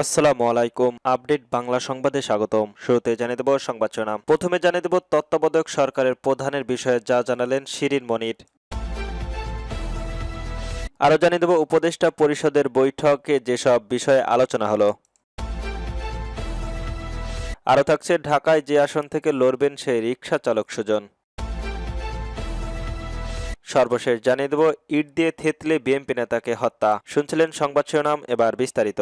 আসসালামু আলাইকুম। আপডেট বাংলা সংবাদে স্বাগতম। শুরুতে জানিয়ে দেব সংবাদ শিরোনাম। প্রথমে জানিয়ে দেব তত্ত্বাবধায়ক সরকারের প্রধানের বিষয়ে যা জানালেন শিরিন মনির। আরও জানিয়ে দেব উপদেষ্টা পরিষদের বৈঠকে যেসব বিষয়ে আলোচনা হলো। আরও থাকছে ঢাকায় যে আসন থেকে লড়বেন সেই রিকশা চালক সুজন। সর্বশেষ জানিয়ে দেব ইট দিয়ে থেতলে বিএমপি নেতাকে হত্যা। শুনছিলেন সংবাদ শিরোনাম, এবার বিস্তারিত।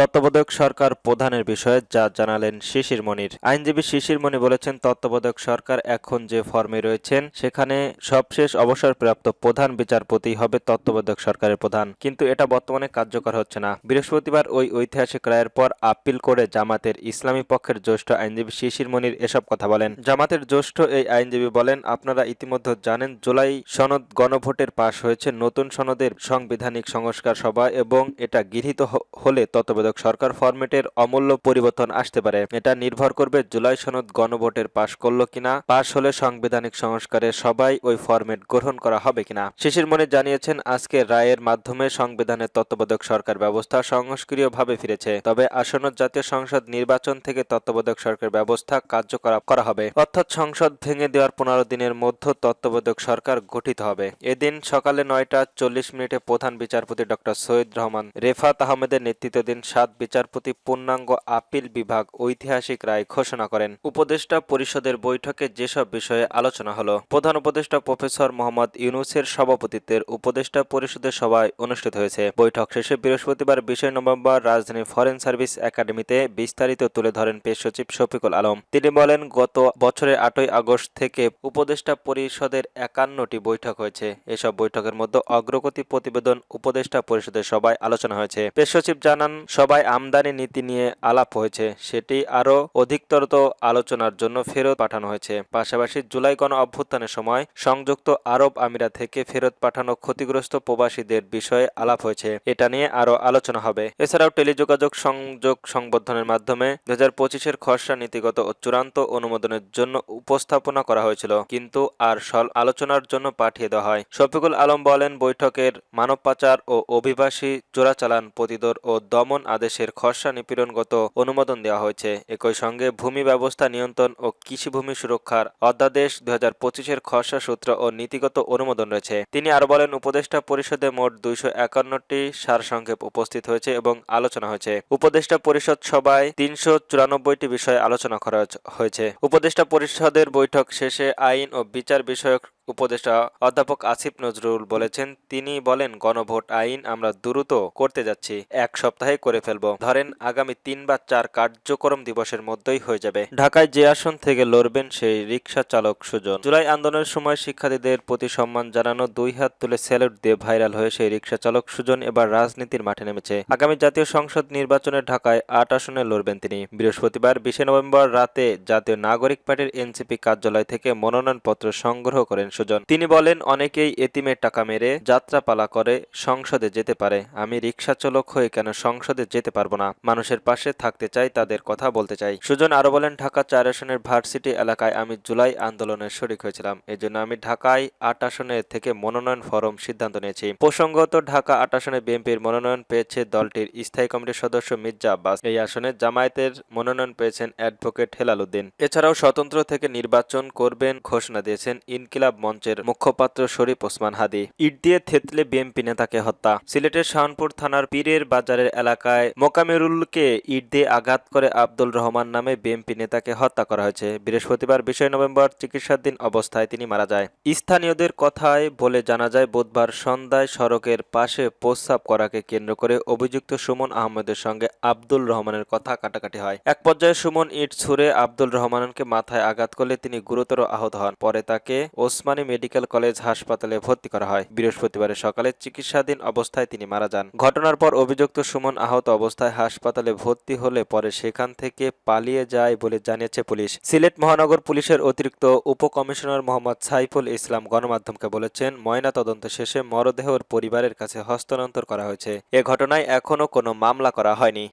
তত্ত্বাবধায়ক সরকার প্রধানের বিষয়ে যা জানালেন শিশির মনির। আইনজীবী শিশির মনি বলেছেন, তত্ত্বাবধায়ক সরকার এখন যে ফর্মে রয়েছেন, সেখানে সবশেষ অবসরপ্রাপ্ত প্রধান বিচারপতি হবে তত্ত্বাবধায়ক সরকারের প্রধান। কিন্তু এটা বর্তমানে কার্যকর হচ্ছে না। বৃহস্পতিবার ওই ঐতিহাসিক রায়ের পর আপিল করে জামাতের ইসলামী পক্ষের জ্যেষ্ঠ আইনজীবী শিশির মনির এসব কথা বলেন। জামাতের জ্যেষ্ঠ এই আইনজীবী বলেন, আপনারা ইতিমধ্যে জানেন, জুলাই সনদ গণভোটের পাশ হয়েছে নতুন সনদের সাংবিধানিক সংস্কার সভা এবং এটা গৃহীত হলে তত্ত্বাবধায়ক সরকার ফরম্যাটের অমূল্য পরিবর্তন আসতে পারে। এটা নির্ভর করবে জুলাই সনদ গণভোটের পাশ করল কিনা, পাশ হলে সাংবিধানিক সংস্কারে সবাই ওই ফরম্যাট গ্রহণ করা হবে কিনা। শিশির মনে জানিয়েছেন, আজকে রায়ের মাধ্যমে সংবিধানের তত্ত্বাবধায়ক সরকার ব্যবস্থা সংস্ক্রিয়ভাবে ফিরেছে। তবে আসন্ন জাতীয় সংসদ নির্বাচন থেকে তত্ত্বাবধায়ক সরকার ব্যবস্থা কার্যকর করা হবে। অর্থাৎ সংসদ ভেঙে দেওয়ার পনেরো দিনের মধ্যে তত্ত্বাবধায়ক সরকার গঠিত হবে। এদিন সকালে নয়টা চল্লিশ মিনিটে প্রধান বিচারপতি ডক্টর সৈয়দ রহমান রেফাত আহমেদের নেতৃত্বাধীন সাত বিচারপতি পূর্ণাঙ্গ আপিল বিভাগ ঐতিহাসিক রায় ঘোষণা করেন। উপদেষ্টা পরিষদের বৈঠকে যেসব বিষয়ে আলোচনা হলো, প্রধান উপদেষ্টা প্রফেসর মোহাম্মদ ইউনুসের সভাপতিত্বের উপদেষ্টা পরিষদের সভায় অনুষ্ঠিত হয়েছে। বৈঠক শেষে বৃহস্পতিবার বিশে নভেম্বর রাজধানী ফরেন সার্ভিস একাডেমিতে বিস্তারিত তুলে ধরেন পেশ সচিব শফিকুল আলম। তিনি বলেন, গত বছরের আটই আগস্ট থেকে উপদেষ্টা পরিষদের একান্নটি বৈঠক হয়েছে। এসব বৈঠকের মধ্যে অগ্রগতি প্রতিবেদন উপদেষ্টা পরিষদের সভায় আলোচনা হয়েছে। পেশ সচিব জানান সবাই আমদানি নীতি নিয়ে আলাপ হয়েছে, সেটি আরও অধিকতর আলোচনার জন্য ফেরত পাঠানো হয়েছে। পাশাপাশি জুলাই গণ অভ্যুত্থানের সময় সংযুক্ত আরব আমিরাত থেকে ফেরত পাঠানো ক্ষতিগ্রস্ত প্রবাসীদের বিষয়ে আলাপ হয়েছে। এটা নিয়ে আরও আলোচনা হবে। এছাড়াও টেলিযোগাযোগ সংযোগ সংবর্ধনের মাধ্যমে দু হাজার পঁচিশের খসড়া নীতিগত ও চূড়ান্ত অনুমোদনের জন্য উপস্থাপনা করা হয়েছিল। কিন্তু আর সল আলোচনার জন্য পাঠিয়ে দেওয়া হয়। শফিকুল আলম বলেন, বৈঠকের মানব পাচার ও অভিবাসী চোরাচালান প্রতিরোধ ও দমন আদেশের খসড়া নিপীড়নগত অনুমোদন দেওয়া হয়েছে। একই সঙ্গে ভূমি ব্যবস্থা নিয়ন্ত্রণ ও কৃষিভূমি সুরক্ষার অধ্যাদেশ দু হাজার পঁচিশের খসড়া সূত্র ও নীতিগত অনুমোদন রয়েছে। তিনি আরও বলেন, উপদেষ্টা পরিষদে মোট দুইশো একান্নটি সারসংক্ষেপ উপস্থিত হয়েছে এবং আলোচনা হয়েছে। উপদেষ্টা পরিষদ সভায় তিনশো চুরানব্বইটি বিষয়ে আলোচনা করা হয়েছে। উপদেষ্টা পরিষদের বৈঠক শেষে আইন ও বিচার বিষয়ক উপদেষ্টা অধ্যাপক আসিফ নজরুল বলেছেন, তিনি বলেন, গণভোট আইন আমরা দ্রুত করতে যাচ্ছি, এক সপ্তাহে করে ফেলব। ধরেন, আগামী তিন বা চার কার্যক্রম দিবসের মধ্যেই হয়ে যাবে। ঢাকায় যে আসন থেকে লড়বেন সেই রিকশা চালক সুজন। জুলাই আন্দোলনের সময় শিক্ষার্থীদের প্রতি সম্মান জানানো, দুই হাত তুলে স্যালুট দিয়ে ভাইরাল হয়ে সেই রিক্সা চালক সুজন এবার রাজনীতির মাঠে নেমেছে। আগামী জাতীয় সংসদ নির্বাচনে ঢাকায় আট আসনে লড়বেন তিনি। বৃহস্পতিবার, বিশে নভেম্বর রাতে জাতীয় নাগরিক পার্টির এনসিপি কার্যালয় থেকে মনোনয়নপত্র সংগ্রহ করেন সুজন। তিনি বলেন, অনেকেই এতিমের টাকা মেরে যাত্রাপালা করে সংসদে যেতে পারে। আমি রিক্সা চালক হয়ে কেন সংসদে যেতে পারব না? মানুষের পাশে থাকতে চাই, তাদের কথা বলতে চাই। সুজন আরও বলেন, ঢাকা চার আসনের ভার্সিটি এলাকায় আমি জুলাই আন্দোলনের শরিক হয়েছিলাম। এজন্য আমি ঢাকায় আট আসনের থেকে মনোনয়ন ফরম সিদ্ধান্ত নিয়েছি। প্রসঙ্গত, ঢাকা আট আসনে বিএনপির মনোনয়ন পেয়েছে দলটির স্থায়ী কমিটির সদস্য মির্জা আব্বাস। এই আসনে জামায়াতের মনোনয়ন পেয়েছেন অ্যাডভোকেট হেলাল উদ্দিন। এছাড়াও স্বতন্ত্র থেকে নির্বাচন করবেন ঘোষণা দিয়েছেন ইনকিলাব মঞ্চের মুখপাত্র শরীফ ওসমান হাদি। ইট দিয়ে থেতলে বিএনপি নেতাকে হত্যা। সিলেটের শাহনপুর থানার পীরের বাজারের এলাকায় মোকামেরুলকে ইট দিয়ে আঘাত করে আব্দুল রহমান নামে বিএনপি নেতাকে হত্যা করা হয়েছে। বৃহস্পতিবার বিশে নভেম্বর চিকিৎসাধীন অবস্থায় তিনি মারা যায়। স্থানীয়দের কথায় বলে জানা যায়, বুধবার সন্ধ্যায় সড়কের পাশে প্রস্রাব করাকে কেন্দ্র করে অভিযুক্ত সুমন আহমেদের সঙ্গে আব্দুল রহমানের কথা কাটাকাটি হয়। এক পর্যায়ে সুমন ইট ছুড়ে আব্দুল রহমানকে মাথায় আঘাত করলে তিনি গুরুতর আহত হন। পরে তাকে ওসমানী মেডিকেল কলেজ, হাসপাতালে ভর্তি করা হয়। বৃহস্পতিবারের সকালে চিকিৎসাধীন অবস্থায় তিনি মারা যান। ঘটনার পর অভিযুক্ত সুমন আহত অবস্থায় হাসপাতালে ভর্তি হলে পরে সেখান থেকে পালিয়ে যায় বলে জানিয়েছে পুলিশ। সিলেট মহানগর পুলিশের অতিরিক্ত উপকমিশনার মোহাম্মদ সাইফুল ইসলাম গণমাধ্যমকে বলেছেন ময়না তদন্ত শেষে মরদেহ ওর পরিবারের কাছে হস্তান্তর করা হয়েছে। এ ঘটনায় এখনও কোনো মামলা করা হয়নি।